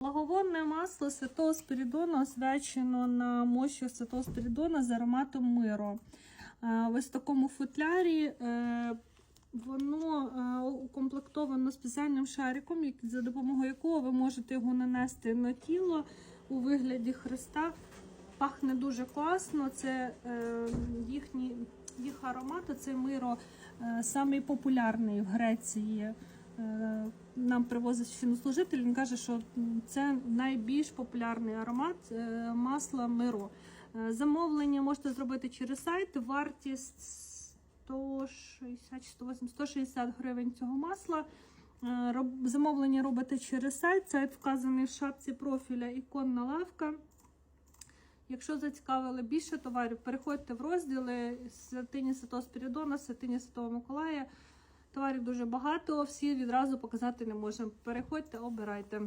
Благовонне масло Святого Спірідона освячено на мощі Святого Спірідона з ароматом миру. Е, В такому футлярі е, воно е, укомплектовано спеціальним шариком, за допомогою якого ви можете його нанести на тіло у вигляді хреста. Пахне дуже класно. Це їхні, їх аромати, це миро самий в Греції. Е, Нам привозить священнослужитель, він каже, що це найбільш популярний аромат е, масла миро. Е, Замовлення можете зробити через сайт. Вартість 160 180, 160 гривень цього масла. Замовлення робите через сайт. Сайт вказаний в шапці профіля іконна лавка. Якщо зацікавили більше товарів, переходьте в розділи святині Святого Спірідона, святині Святого Миколая. Товарів дуже багато, всі відразу показати не можемо. Переходьте, обирайте.